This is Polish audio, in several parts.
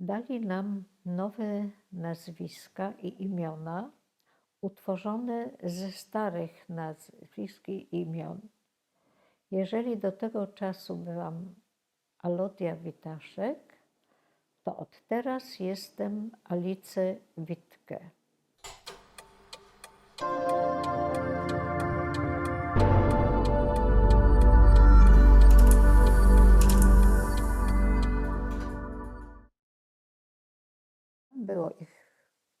Dali nam nowe nazwiska i imiona utworzone ze starych nazwisk i imion. Jeżeli do tego czasu byłam Alodia Witaszek, to od teraz jestem Alice Witkę. Było ich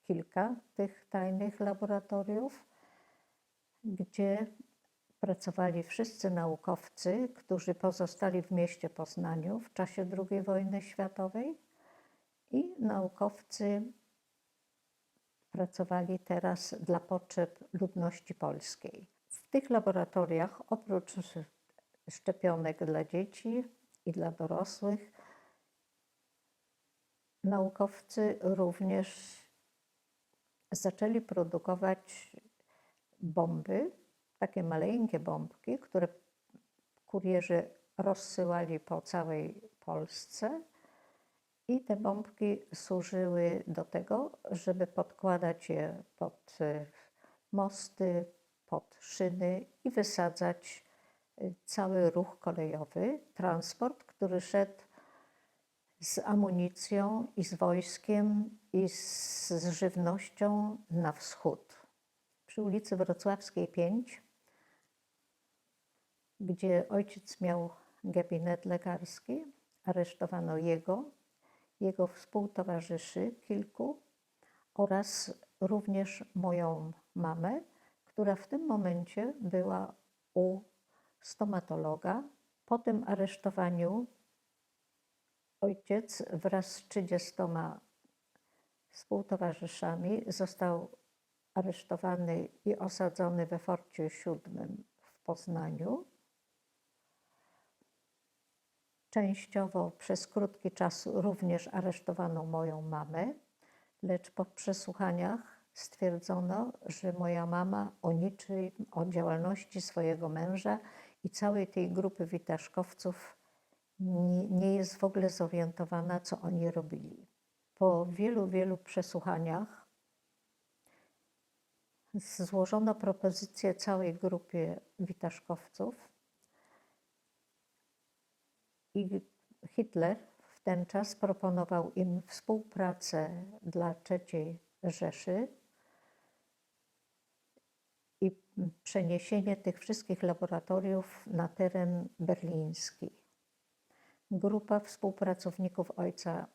kilka, tych tajnych laboratoriów, gdzie pracowali wszyscy naukowcy, którzy pozostali w mieście Poznaniu w czasie II wojny światowej i naukowcy pracowali teraz dla potrzeb ludności polskiej. W tych laboratoriach oprócz szczepionek dla dzieci i dla dorosłych, naukowcy również zaczęli produkować bomby, takie maleńkie bombki, które kurierzy rozsyłali po całej Polsce. I te bombki służyły do tego, żeby podkładać je pod y, mosty, pod szyny i wysadzać y, cały ruch kolejowy, transport, który szedł z amunicją i z wojskiem i z, z żywnością na wschód. Przy ulicy Wrocławskiej 5, gdzie ojciec miał gabinet lekarski, aresztowano jego, jego współtowarzyszy kilku oraz również moją mamę, która w tym momencie była u stomatologa. Po tym aresztowaniu ojciec wraz z 30 współtowarzyszami został aresztowany i osadzony we Forcie Siódmym w Poznaniu. Częściowo przez krótki czas również aresztowano moją mamę, lecz po przesłuchaniach stwierdzono, że moja mama o niczym, o działalności swojego męża i całej tej grupy witaszkowców nie, jest w ogóle zorientowana, co oni robili. Po wielu, wielu przesłuchaniach złożono propozycję całej grupie witaszkowców i Hitler w ten czas proponował im współpracę dla III Rzeszy i przeniesienie tych wszystkich laboratoriów na teren berliński. Grupa współpracowników ojca,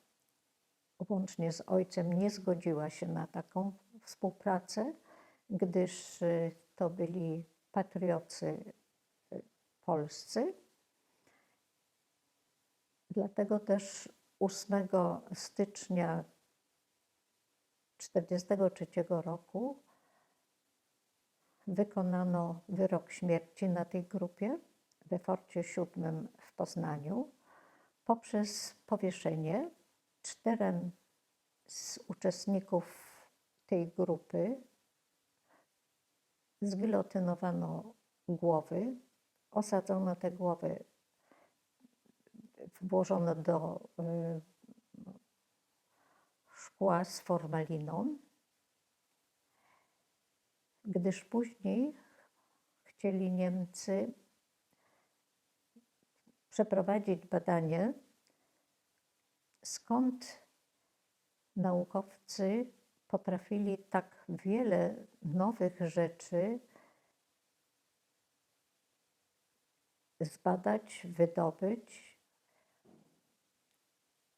łącznie z ojcem, nie zgodziła się na taką współpracę, gdyż y, to byli patriocy y, polscy. Dlatego też 8 stycznia 1943 roku wykonano wyrok śmierci na tej grupie we Forcie Siódmym w Poznaniu poprzez powieszenie czterem z uczestników tej grupy zgilotynowano głowy, osadzono te głowy, włożono do y, szkła z formaliną, gdyż później chcieli Niemcy przeprowadzić badanie, skąd naukowcy potrafili tak wiele nowych rzeczy zbadać, wydobyć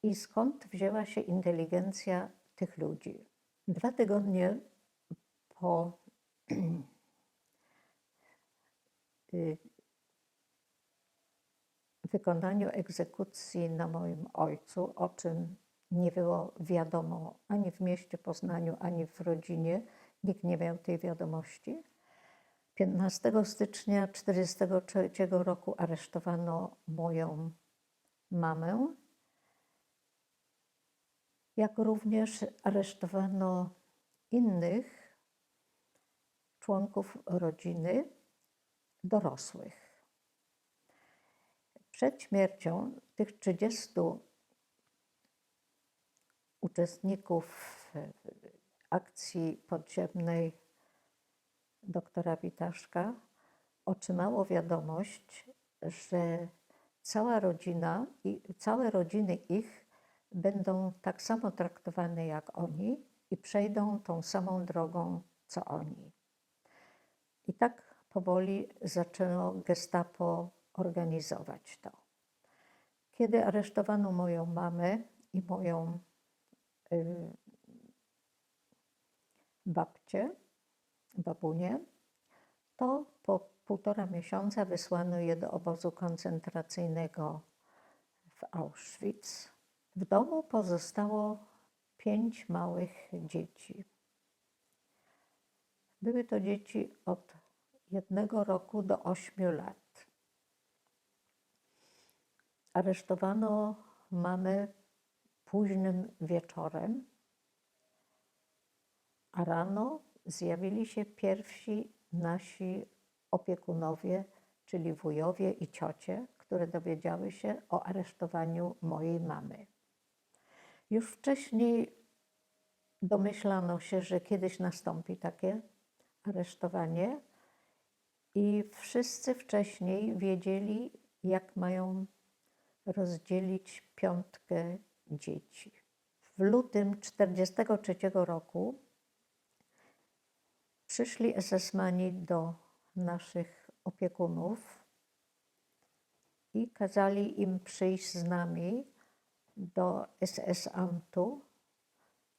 i skąd wzięła się inteligencja tych ludzi. Dwa tygodnie po y, wykonaniu egzekucji na moim ojcu, o czym nie było wiadomo ani w mieście Poznaniu, ani w rodzinie. Nikt nie miał tej wiadomości. 15 stycznia 1943 roku aresztowano moją mamę, jak również aresztowano innych członków rodziny dorosłych. Przed śmiercią tych 30 uczestników e, akcji podziemnej doktora Witaszka otrzymało wiadomość, że cała rodzina i całe rodziny ich będą tak samo traktowane jak oni i przejdą tą samą drogą co oni. I tak powoli zaczęło Gestapo organizować to. Kiedy aresztowano moją mamę i moją y, babcię, babunię, to po półtora miesiąca wysłano je do obozu koncentracyjnego w Auschwitz. W domu pozostało pięć małych dzieci. Były to dzieci od jednego roku do ośmiu lat. Aresztowano mamę późnym wieczorem, a rano zjawili się pierwsi nasi opiekunowie, czyli wujowie i ciocie, które dowiedziały się o aresztowaniu mojej mamy. Już wcześniej domyślano się, że kiedyś nastąpi takie aresztowanie, i wszyscy wcześniej wiedzieli, jak mają rozdzielić piątkę dzieci. W lutym 1943 roku przyszli SS-mani do naszych opiekunów i kazali im przyjść z nami do SS-Amtu,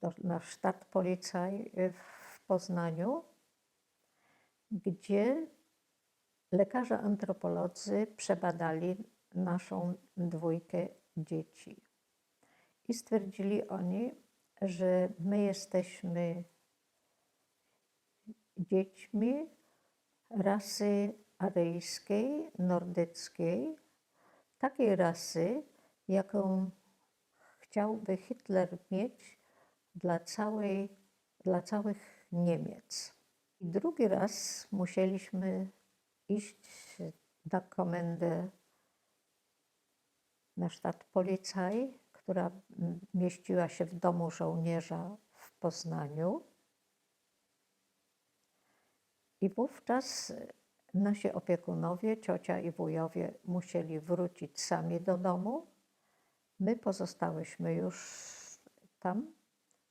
do, na sztat Polizei w Poznaniu, gdzie lekarze antropolodzy przebadali naszą dwójkę dzieci i stwierdzili oni, że my jesteśmy dziećmi rasy aryjskiej, nordyckiej, takiej rasy, jaką chciałby Hitler mieć dla, całej, dla całych Niemiec. I drugi raz musieliśmy iść na komendę na sztat Policaj, która mieściła się w domu żołnierza w Poznaniu. I wówczas nasi opiekunowie, ciocia i wujowie musieli wrócić sami do domu. My pozostałyśmy już tam,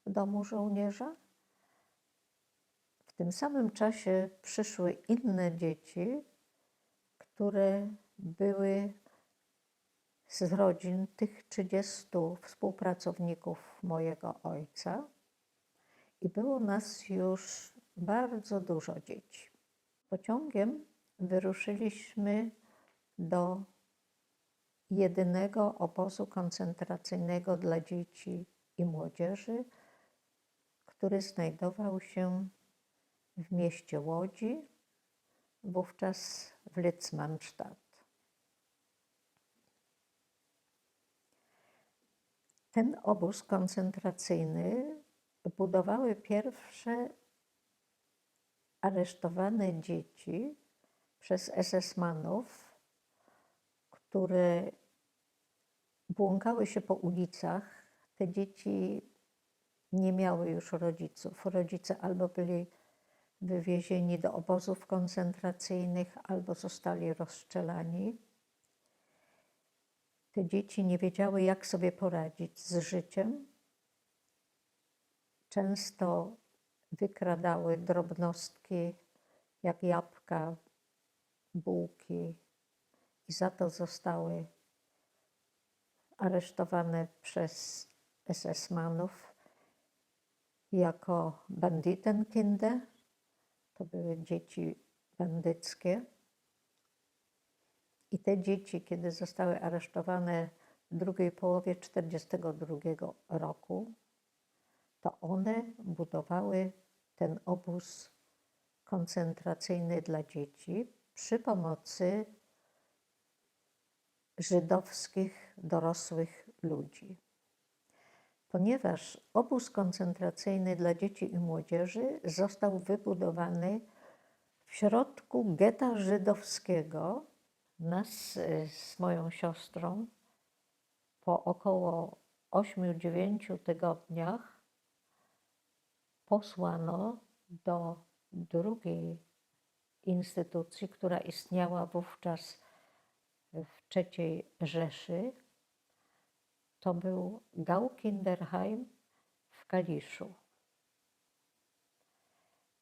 w domu żołnierza. W tym samym czasie przyszły inne dzieci, które były z rodzin tych 30 współpracowników mojego ojca. I było nas już bardzo dużo dzieci. Pociągiem wyruszyliśmy do jedynego obozu koncentracyjnego dla dzieci i młodzieży, który znajdował się w mieście Łodzi, wówczas w Litzmannstadt. Ten obóz koncentracyjny budowały pierwsze aresztowane dzieci przez SS-manów, które błąkały się po ulicach. Te dzieci nie miały już rodziców. Rodzice albo byli wywiezieni do obozów koncentracyjnych, albo zostali rozstrzelani. Te dzieci nie wiedziały, jak sobie poradzić z życiem. Często wykradały drobnostki, jak jabłka, bułki, i za to zostały aresztowane przez SS-manów jako banditenkinder. To były dzieci bandyckie. I te dzieci, kiedy zostały aresztowane w drugiej połowie 1942 roku, to one budowały ten obóz koncentracyjny dla dzieci przy pomocy żydowskich dorosłych ludzi. Ponieważ obóz koncentracyjny dla dzieci i młodzieży został wybudowany w środku getta żydowskiego, nas z moją siostrą po około 8-9 tygodniach posłano do drugiej instytucji, która istniała wówczas w III Rzeszy. To był Gaukinderheim w Kaliszu.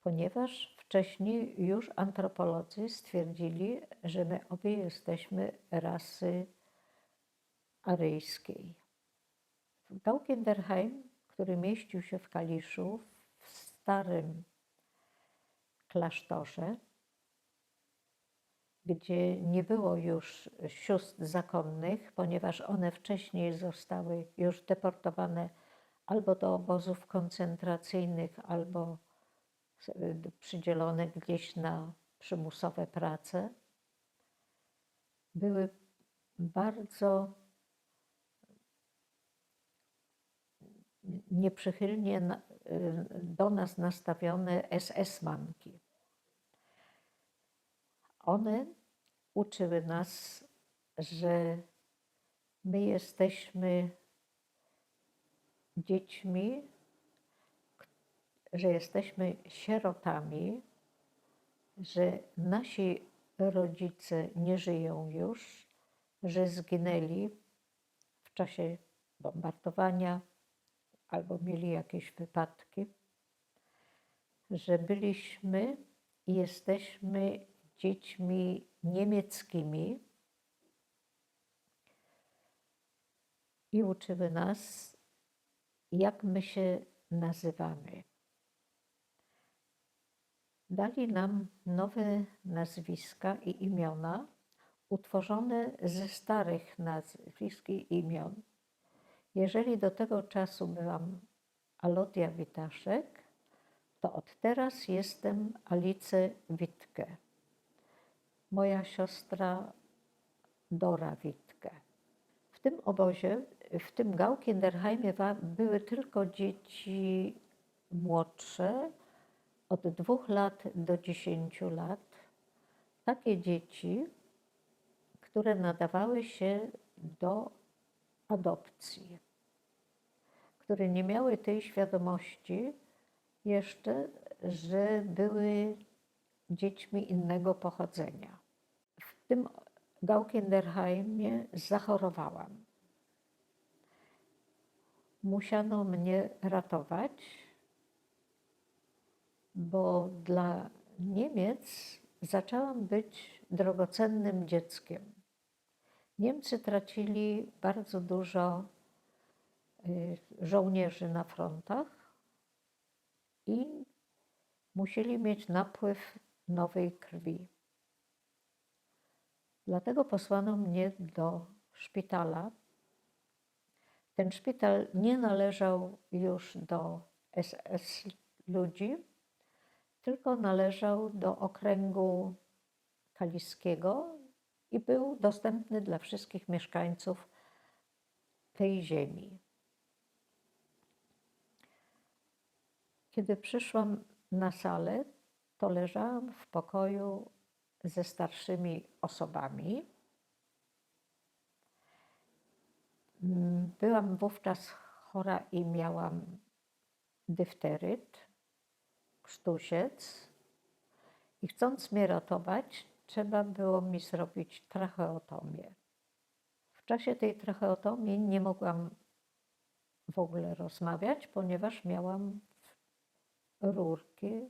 Ponieważ wcześniej już antropolodzy stwierdzili, że my obie jesteśmy rasy aryjskiej. W Gaukinderheim, który mieścił się w Kaliszu, w starym klasztorze, gdzie nie było już sióstr zakonnych, ponieważ one wcześniej zostały już deportowane albo do obozów koncentracyjnych, albo przydzielone gdzieś na przymusowe prace. Były bardzo nieprzychylnie do nas nastawione SS-manki. One uczyły nas, że my jesteśmy dziećmi, że jesteśmy sierotami, że nasi rodzice nie żyją już, że zginęli w czasie bombardowania albo mieli jakieś wypadki, że byliśmy i jesteśmy dziećmi niemieckimi i uczyły nas, jak my się nazywamy. Dali nam nowe nazwiska i imiona, utworzone ze starych nazwisk i imion. Jeżeli do tego czasu byłam Alodia Witaszek, to od teraz jestem Alice Witkę. Moja siostra Dora Witkę. W tym obozie, w tym Gaukinderheimie były tylko dzieci młodsze, od dwóch lat do dziesięciu lat. Takie dzieci, które nadawały się do adopcji, które nie miały tej świadomości jeszcze, że były dziećmi innego pochodzenia. W tym Gaukinderheimie zachorowałam. Musiano mnie ratować, bo dla Niemiec zaczęłam być drogocennym dzieckiem. Niemcy tracili bardzo dużo y, żołnierzy na frontach i musieli mieć napływ nowej krwi. Dlatego posłano mnie do szpitala. Ten szpital nie należał już do SS ludzi, tylko należał do okręgu kaliskiego i był dostępny dla wszystkich mieszkańców tej ziemi. Kiedy przyszłam na salę, to leżałam w pokoju ze starszymi osobami. Byłam wówczas chora i miałam dyfteryt, krztusiec. I chcąc mnie ratować, trzeba było mi zrobić tracheotomię. W czasie tej tracheotomii nie mogłam w ogóle rozmawiać, ponieważ miałam rurki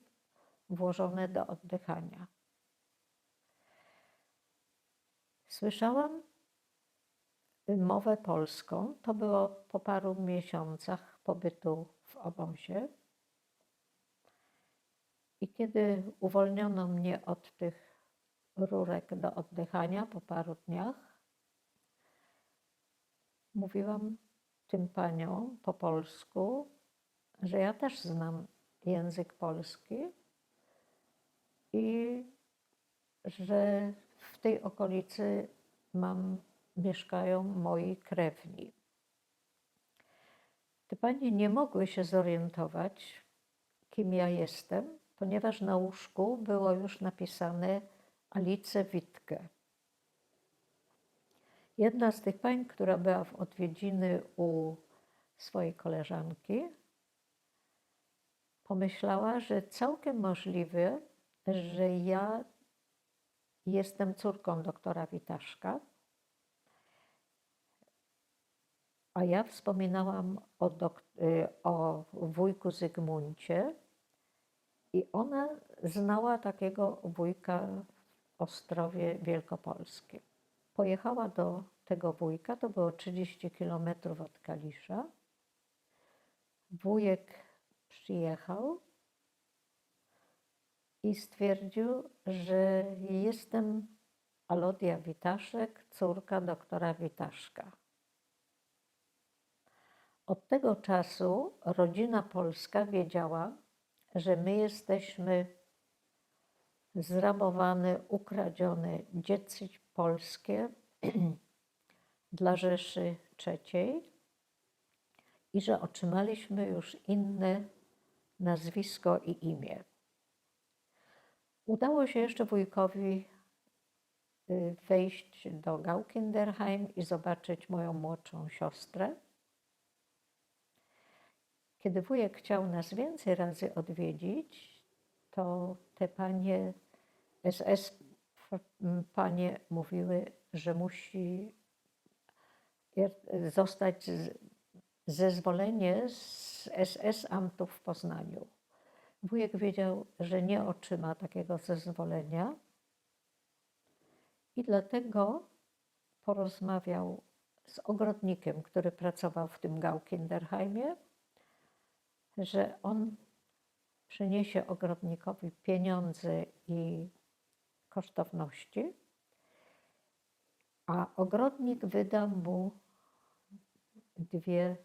włożone do oddychania. Słyszałam mowę polską. To było po paru miesiącach pobytu w obozie. I kiedy uwolniono mnie od tych rurek do oddychania po paru dniach. Mówiłam tym paniom po polsku, że ja też znam język polski i że w tej okolicy mam, mieszkają moi krewni. Te panie nie mogły się zorientować, kim ja jestem, ponieważ na łóżku było już napisane Alice Witkę. Jedna z tych pań, która była w odwiedziny u swojej koleżanki, pomyślała, że całkiem możliwe, że ja jestem córką doktora Witaszka, a ja wspominałam o, y, o wujku Zygmuncie i ona znała takiego wujka w Ostrowie Wielkopolskim. Pojechała do tego wujka, to było 30 kilometrów od Kalisza. Wujek przyjechał i stwierdził, że jestem Alodia Witaszek, córka doktora Witaszka. Od tego czasu rodzina polska wiedziała, że my jesteśmy zrabowane, ukradzione dzieci polskie dla Rzeszy III i że otrzymaliśmy już inne nazwisko i imię. Udało się jeszcze wujkowi y, wejść do Gaukinderheim i zobaczyć moją młodszą siostrę. Kiedy wujek chciał nas więcej razy odwiedzić, to te panie SS m, panie mówiły, że musi zostać zezwolenie z SS-amtów w Poznaniu. Wujek wiedział, że nie otrzyma takiego zezwolenia i dlatego porozmawiał z ogrodnikiem, który pracował w tym Gaukinderheimie, że on przyniesie ogrodnikowi pieniądze i kosztowności, a ogrodnik wyda mu dwie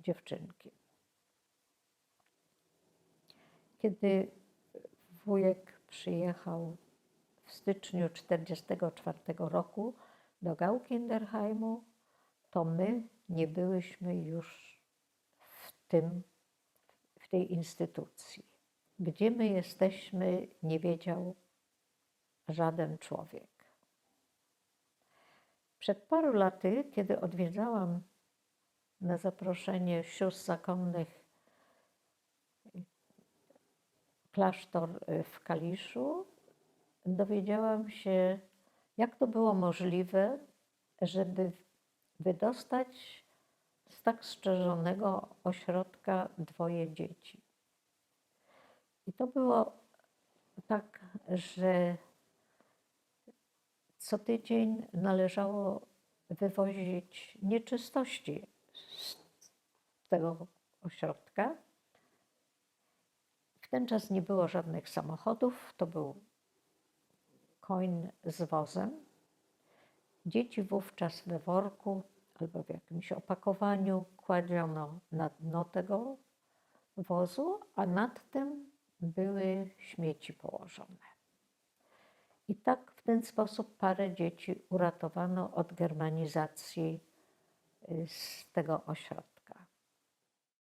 dziewczynki. Kiedy wujek przyjechał w styczniu 1944 roku do Gaukinderheimu, to my nie byłyśmy już w, tym, tej instytucji. Gdzie my jesteśmy, nie wiedział żaden człowiek. Przed paru laty, kiedy odwiedzałam na zaproszenie sióstr zakonnych klasztor w Kaliszu, dowiedziałam się, jak to było możliwe, żeby wydostać tak strzeżonego ośrodka dwoje dzieci. I to było tak, że co tydzień należało wywozić nieczystości z tego ośrodka. W ten czas nie było żadnych samochodów, to był koń z wozem. Dzieci wówczas we worku albo w jakimś opakowaniu kładziono na dno tego wozu, a nad tym były śmieci położone. I tak w ten sposób parę dzieci uratowano od germanizacji y, z tego ośrodka.